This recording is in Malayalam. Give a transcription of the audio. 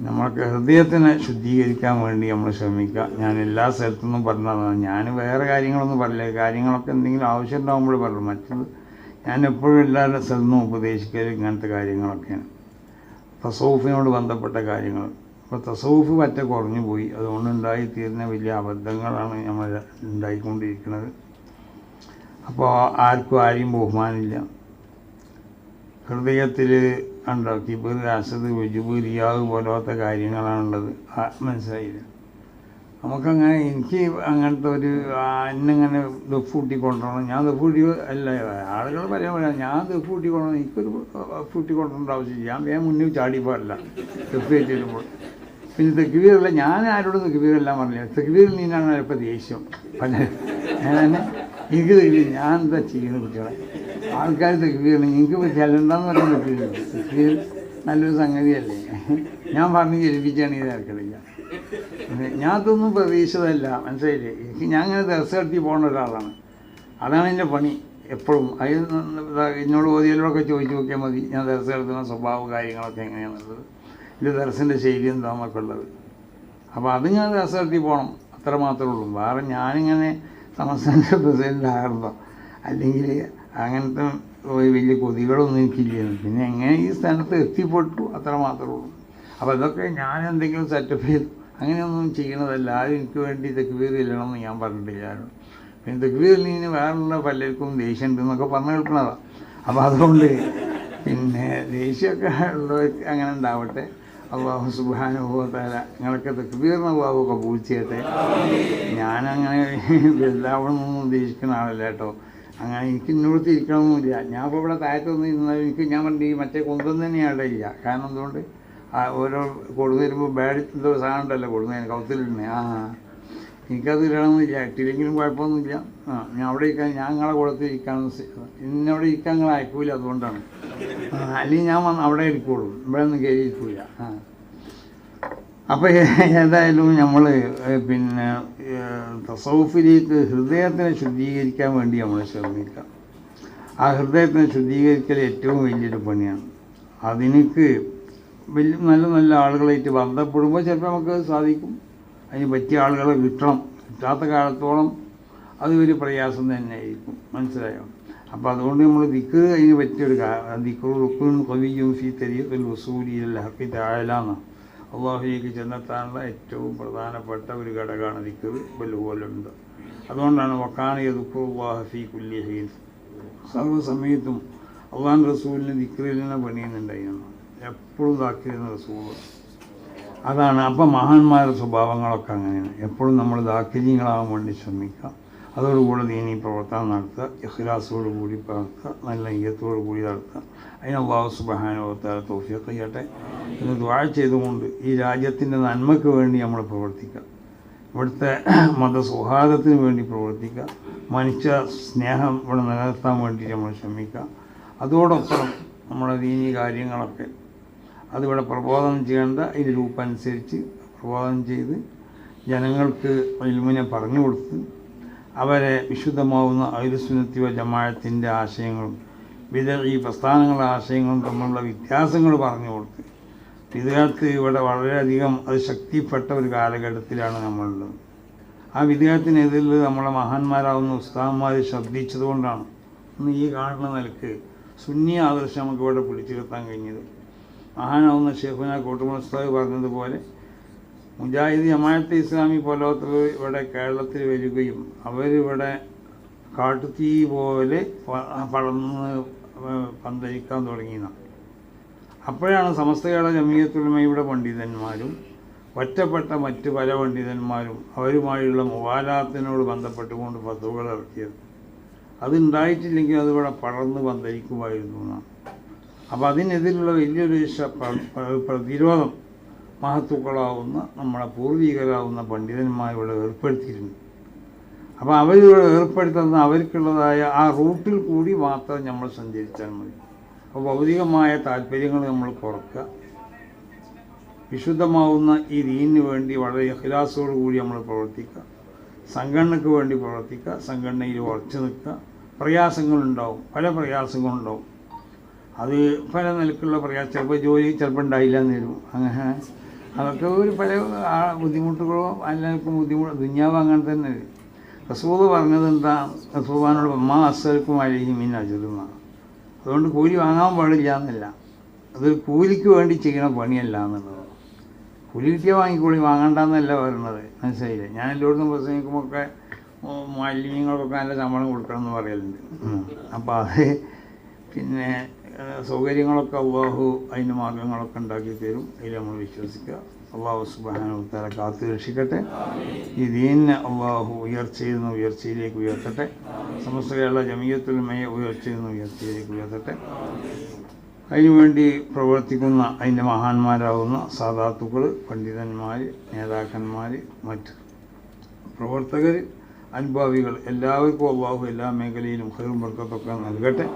നമ്മൾക്ക് ഹൃദയത്തിനെ ശുദ്ധീകരിക്കാൻ വേണ്ടി നമ്മൾ ശ്രമിക്കുക. ഞാൻ എല്ലാ സ്ഥലത്തുനിന്നും പറഞ്ഞതാണ്. ഞാൻ വേറെ കാര്യങ്ങളൊന്നും പറയില്ല. കാര്യങ്ങളൊക്കെ എന്തെങ്കിലും ആവശ്യം ഉണ്ടാകുമ്പോൾ പറയും. മറ്റത് ഞാൻ എപ്പോഴും എല്ലാ സ്ഥലത്തുനിന്നും ഉപദേശിക്കൽ ഇങ്ങനത്തെ കാര്യങ്ങളൊക്കെയാണ്. തസൗഫിനോട് ബന്ധപ്പെട്ട കാര്യങ്ങൾ. ഇപ്പോൾ തസൗഫ് പറ്റ കുറഞ്ഞു പോയി. അതുകൊണ്ട് ഉണ്ടായിത്തീരുന്ന വലിയ അബദ്ധങ്ങളാണ് നമ്മൾ ഉണ്ടായിക്കൊണ്ടിരിക്കുന്നത്. അപ്പോൾ ആർക്കും ആരെയും ബഹുമാനമില്ല. ഹൃദയത്തിൽ ഉണ്ടോ കിബിർ അസദ് ഉജുബ് റിയാവ് പോലത്തെ കാര്യങ്ങളാണുള്ളത്. മനസ്സിലായില്ല? നമുക്കങ്ങനെ എനിക്ക് അങ്ങനത്തെ ഒരു എന്നിങ്ങനെ ദഫൂട്ടി കൊണ്ടുപോകണം ഞാൻ ദഫൂട്ടി അല്ല ആളുകൾ പറയാൻ പറയാം ഞാൻ ദഫൂട്ടി കൊണ്ടുപോകണം എനിക്കൊരു ഫൂട്ടി കൊണ്ടുപോകേണ്ട ആവശ്യമില്ല. ഞാൻ വേഗം മുന്നിൽ ചാടി പാടില്ല. ദഫ് പിന്നെ തെക്കുവീറല്ല ഞാൻ ആരോടും തെക്കുവീറെല്ലാം പറഞ്ഞില്ല. തെക്കുവീറിൽ നിന്നാണ് ഇപ്പോൾ ദേഷ്യം. പല ഞാൻ എനിക്ക് ഞാൻ എന്താ ചെയ്യുന്നത് കുട്ടികളെ? ആൾക്കാർ തെക്കുകയാണ് നിങ്ങൾക്ക് ചെല്ലണ്ടെന്ന് പറയാൻ പറ്റില്ല. തെക്കുവീർ നല്ലൊരു സംഗതിയല്ലേ? ഞാൻ പറഞ്ഞ് ജനിപ്പിച്ചാണ് ഈ തിരക്കില്ല ഞാൻ അതൊന്നും പ്രതീക്ഷിച്ചതല്ല. മനസ്സിലായില്ലേ? എനിക്ക് ഞാൻ അങ്ങനെ ദിവസം നടത്തി പോകുന്ന ഒരാളാണ്. അതാണ് എന്റെ പണി എപ്പോഴും. അത് എന്നോട് ഓതിയലോടൊക്കെ ചോദിച്ചു നോക്കിയാൽ മതി. ഞാൻ ദിവസം നടത്തുന്ന സ്വഭാവ കാര്യങ്ങളൊക്കെ എങ്ങനെയാണുള്ളത്. ഇത് ദർശന്റെ ശൈലി എന്താണെന്നൊക്കെ ഉള്ളത്. അപ്പോൾ അത് ഞാൻ നടത്തി പോകണം. അത്ര മാത്രമേ ഉള്ളൂ. വേറെ ഞാനിങ്ങനെ സംസ്ഥാന പ്രസിഡന്റ് അല്ലെങ്കിൽ അങ്ങനത്തെ വലിയ കൊതികളൊന്നും എനിക്കില്ലായിരുന്നു പിന്നെ എങ്ങനെ ഈ സ്ഥാനത്ത് എത്തിപ്പെട്ടു അത്ര മാത്രമേ ഉള്ളൂ. അപ്പോൾ ഇതൊക്കെ ഞാൻ എന്തെങ്കിലും സെറ്റപ്പ് ചെയ്തു അങ്ങനെയൊന്നും ചെയ്യണതല്ല. ആരും എനിക്ക് വേണ്ടി തെക്കുവീർ ഇല്ലണമെന്ന് ഞാൻ പറഞ്ഞിട്ടില്ല. ആരും പിന്നെ തെക്കുവീറിൽ നിന്ന് വേറെയുള്ള പലർക്കും ദേഷ്യം ഉണ്ട് എന്നൊക്കെ പറഞ്ഞു കേൾക്കുന്നതാണ് അപ്പോൾ അതുകൊണ്ട് പിന്നെ ദേഷ്യമൊക്കെ ഉള്ളവർക്ക് അങ്ങനെ ഉണ്ടാവട്ടെ. അള്ളാഹു സുബാനുഭവത്താല നിങ്ങളൊക്കെ തെക്കുവീറിന് അള്ളാഹു ചെയ്യട്ടെ ഞാനങ്ങനെ വലുതാവണമെന്നൊന്നും ഉദ്ദേശിക്കുന്ന ആളല്ല കേട്ടോ. അങ്ങനെ എനിക്ക് ഇന്നോട് തിരിക്കണമെന്നില്ല ഞാൻ ഇപ്പോൾ ഇവിടെ താഴത്തൊന്നും ഇരുന്നാൽ എനിക്ക് ഞാൻ പറഞ്ഞു ഈ മറ്റേ കുന്തം തന്നെയാണ് ഇല്ല. കാരണം എന്തുകൊണ്ട്? ആ ഓരോ കൊടുന്നു വരുമ്പോൾ ബാഡിത്തോ സാധനം ഉണ്ടല്ലോ കൊടുന്നതിന് കൗത്തിലിടുന്നേ ആ എനിക്കത് ഇടണമെന്നില്ല ഇട്ടില്ലെങ്കിലും കുഴപ്പമൊന്നുമില്ല. ആ ഞാൻ അവിടെ ഇരിക്കാൻ ഞാൻ നിങ്ങളെ കൂടത്തിൽ ഇരിക്കാമെന്ന് ഇന്നവിടെ ഇരിക്കാൻ നിങ്ങൾ അയക്കൂല അതുകൊണ്ടാണ്. അല്ലെങ്കിൽ ഞാൻ വന്ന് അവിടെ ഇരിക്കുള്ളൂ. ഇവിടെ ഒന്നും കയറി ഇരിക്കൂല ആ. അപ്പോൾ ഏതായാലും നമ്മൾ പിന്നെ തസൗഫിലേക്ക് ഹൃദയത്തിനെ ശുദ്ധീകരിക്കാൻ വേണ്ടി നമ്മൾ ശ്രമിക്കാം. ആ ഹൃദയത്തിനെ ശുദ്ധീകരിക്കൽ ഏറ്റവും വലിയൊരു പണിയാണ്. അതിനക്ക് വലിയ നല്ല നല്ല ആളുകളായിട്ട് ബന്ധപ്പെടുമ്പോൾ ചിലപ്പോൾ നമുക്ക് സാധിക്കും. അതിന് പറ്റിയ ആളുകളെ കിട്ടണം. കിട്ടാത്ത കാലത്തോളം അത് ഒരു പ്രയാസം തന്നെയായിരിക്കും. മനസ്സിലായോ? അപ്പോൾ അതുകൊണ്ട് നമ്മൾ ദിക്ക് അതിന് പറ്റിയൊരു ദിക്കുറുക്കും കവിയും ഫി തെരീഖിൽ വസൂലിയിൽ ഹക്കി താഴലാന്ന് അള്ളാഹുലേക്ക് ചെന്നെത്താനുള്ള ഏറ്റവും പ്രധാനപ്പെട്ട ഒരു ഘടകമാണ് ദിക്കർ ബലുപോലുണ്ട് അതുകൊണ്ടാണ് വക്കാണിയ ദുഃഖുല്ലാഹ് ഫി കുല്യഹീൻ സർവസമയത്തും അള്ളാൻ റസൂലിന് ദിക്കറിൽ നിന്ന് പണിയുന്നുണ്ടായിരുന്നു. എപ്പോഴും ദാക്കിരുന്ന റസൂൾ അതാണ്. അപ്പം മഹാന്മാരുടെ സ്വഭാവങ്ങളൊക്കെ അങ്ങനെയാണ്. എപ്പോഴും നമ്മൾ ദാക്കിരിയങ്ങളാകാൻ വേണ്ടി ശ്രമിക്കുക. അതോടുകൂടി ദീനി പ്രവർത്തനം നടത്തുക ഇഖ്ലാസോട് കൂടി പ്രവർത്തുക നല്ല ഈയത്തോടു കൂടി നടത്തുക അതിന് അള്ളാഹു സുബഹാനുഭവത്താൽ തോഫിയൊക്കെ ചെയ്യട്ടെ എന്ന് ദ്വാഴ ചെയ്തുകൊണ്ട് ഈ രാജ്യത്തിന്റെ നന്മയ്ക്ക് വേണ്ടി നമ്മൾ പ്രവർത്തിക്കുക. ഇവിടുത്തെ മതസൗഹാർദ്ദത്തിന് വേണ്ടി പ്രവർത്തിക്കുക. മനുഷ്യ സ്നേഹം ഇവിടെ നിലനിർത്താൻ വേണ്ടി നമ്മൾ ശ്രമിക്കുക. അതോടൊപ്പം നമ്മുടെ ദീനി കാര്യങ്ങളൊക്കെ അതിവിടെ പ്രബോധനം ചെയ്യേണ്ട അതിന്റെ രൂപമനുസരിച്ച് പ്രബോധനം ചെയ്ത് ജനങ്ങൾക്ക് ഇൽമിനെ പറഞ്ഞു കൊടുത്ത് അവരെ വിശുദ്ധമാവുന്ന ഐരുസുനത്തിവ ജമാഴത്തിന്റെ ആശയങ്ങളും ഈ പ്രസ്ഥാനങ്ങളുടെ ആശയങ്ങളും തമ്മിലുള്ള വ്യത്യാസങ്ങൾ പറഞ്ഞു കൊടുത്ത് വിദ്യാർത്ഥി ഇവിടെ വളരെയധികം അത് ശക്തിപ്പെട്ട ഒരു കാലഘട്ടത്തിലാണ് നമ്മളുള്ളത്. ആ വിദ്യാർത്ഥിനെതിരിൽ നമ്മളെ മഹാന്മാരാവുന്ന ഉസ്താദന്മാർ ശ്രദ്ധിച്ചതുകൊണ്ടാണ് ഇന്ന് ഈ കാണുന്ന നിലയ്ക്ക് സുന്നി ആദർശം നമുക്ക് ഇവിടെ പിടിച്ചു നിർത്താൻ കഴിഞ്ഞത് മഹാനാവുന്ന ഷെയ്ഖുന കോട്ടുമുസ്താദ് പറഞ്ഞതുപോലെ മുജാഹിദ് ജമാഅത്തെ ഇസ്ലാമി പോലത്തവർ ഇവിടെ കേരളത്തിൽ വരികയും അവരിവിടെ കാട്ടുതീ പോലെ പടർന്ന് പന്തലിക്കാൻ തുടങ്ങിയതാണ്. അപ്പോഴാണ് സമസ്തകളുടെ ജമീയത്തുലമയുടെ പണ്ഡിതന്മാരും ഒറ്റപ്പെട്ട മറ്റ് പല പണ്ഡിതന്മാരും അവരുമായുള്ള മുവാലാത്തിനോട് ബന്ധപ്പെട്ടുകൊണ്ട് പത്തുകൾ ഇറക്കിയത് അതുണ്ടായിട്ടില്ലെങ്കിൽ അതിവിടെ പടർന്ന് പന്തലിക്കുമായിരുന്നു എന്നാണ്. അപ്പോൾ അതിനെതിരുള്ള വലിയൊരു പ്രതിരോധം മഹത്തുക്കളാവുന്ന നമ്മുടെ പൂർവികരാവുന്ന പണ്ഡിതന്മാരിവിടെ ഏർപ്പെടുത്തിയിരുന്നു അപ്പോൾ അവരിവിടെ ഏർപ്പെടുത്തുന്ന അവർക്കുള്ളതായ ആ റൂട്ടിൽ കൂടി മാത്രം നമ്മൾ സഞ്ചരിച്ചാൽ മതി. അപ്പോൾ ഭൗതികമായ താല്പര്യങ്ങൾ നമ്മൾ കുറക്കുക. വിശുദ്ധമാവുന്ന ഈ ദീനിന് വേണ്ടി വളരെ ഇഖ്ലാസോടു കൂടി നമ്മൾ പ്രവർത്തിക്കുക. സംഘടനയ്ക്ക് വേണ്ടി പ്രവർത്തിക്കുക. സംഘടനയിൽ ഉറച്ചു നിൽക്കുക. പ്രയാസങ്ങളുണ്ടാവും. പല പ്രയാസങ്ങളുണ്ടാവും. അത് പല നിലക്കുള്ള പ്രയാസം. ചിലപ്പോൾ ജോലി ചിലപ്പോൾ ഉണ്ടായില്ല എന്ന് വരും അങ്ങനെ അതൊക്കെ ഒരു പല ബുദ്ധിമുട്ടുകളോ എല്ലാവർക്കും ബുദ്ധിമുട്ട് ദുഞ്ഞാവ് അങ്ങനെ തന്നെ. റസൂദ് പറഞ്ഞത് എന്താ? റസൂബാനോട് അമ്മ അഴയും ഇന്ന അജുറുന്ന അതുകൊണ്ട് കൂലി വാങ്ങാൻ പാടില്ല എന്നല്ല. അതൊരു കൂലിക്ക് വേണ്ടി ചെയ്യണ പണിയല്ല എന്നുള്ളത്. കൂലി കിട്ടിയാൽ വാങ്ങിക്കൂലി വാങ്ങണ്ടെന്നല്ല പറയുന്നത്. മനസ്സിലായില്ലേ? ഞാൻ എല്ലായിടത്തും പ്രസംഗിക്കുമ്പോഴൊക്കെ മാലിന്യങ്ങൾക്കൊക്കെ നല്ല ശമ്പളം കൊടുക്കണം എന്ന് പറയലുണ്ട്. അപ്പോൾ അത് പിന്നെ സൗകര്യങ്ങളൊക്കെ അള്ളാഹു അതിന്റെ മാർഗങ്ങളൊക്കെ ഉണ്ടാക്കി തരും. അതിൽ നമ്മൾ വിശ്വസിക്കുക. അള്ളാഹു സുബാനുത്തല കാത്തു രക്ഷിക്കട്ടെ. ഈ ദീനിനെ അള്ളാഹു ഉയർച്ചയിൽ നിന്ന് ഉയർച്ചയിലേക്ക് ഉയർത്തട്ടെ. സമസ്ത കേരള ജമീയത്തുലമയെ ഉയർച്ചയിൽ നിന്ന് ഉയർച്ചയിലേക്ക് ഉയർത്തട്ടെ. അതിനുവേണ്ടി പ്രവർത്തിക്കുന്ന അതിന്റെ മഹാന്മാരാകുന്ന സാധാത്തുക്കൾ പണ്ഡിതന്മാർ നേതാക്കന്മാർ മറ്റ് പ്രവർത്തകർ അനുഭാവികൾ എല്ലാവർക്കും അള്ളാഹു എല്ലാ മേഖലയിലും ഹെറും വർക്കത്തൊക്കെ നൽകട്ടെ.